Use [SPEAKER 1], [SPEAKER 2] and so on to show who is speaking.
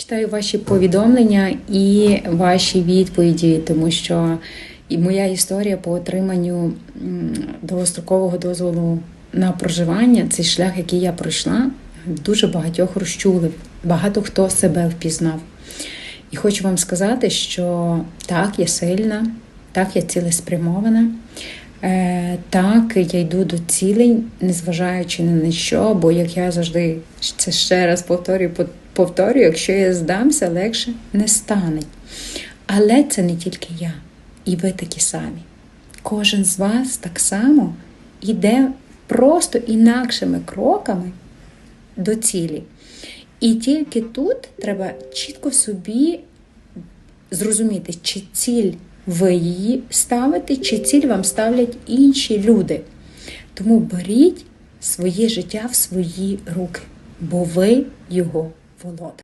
[SPEAKER 1] Читаю ваші повідомлення і ваші відповіді, тому що і моя історія по отриманню довгострокового дозволу на проживання, цей шлях, який я пройшла, дуже багатьох розчулив. Багато хто себе впізнав. І хочу вам сказати, що так, я сильна, так, я цілеспрямована. Так, я йду до цілей, незважаючи ні на що, бо як я завжди це ще раз повторюю, повторюю, якщо я здамся, легше не стане. Але це не тільки я, і ви такі самі. Кожен з вас так само йде просто інакшими кроками до цілі. І тільки тут треба чітко собі зрозуміти, чи ціль ви її ставите, чи ціль вам ставлять інші люди. Тому беріть своє життя в свої руки, бо ви його володар.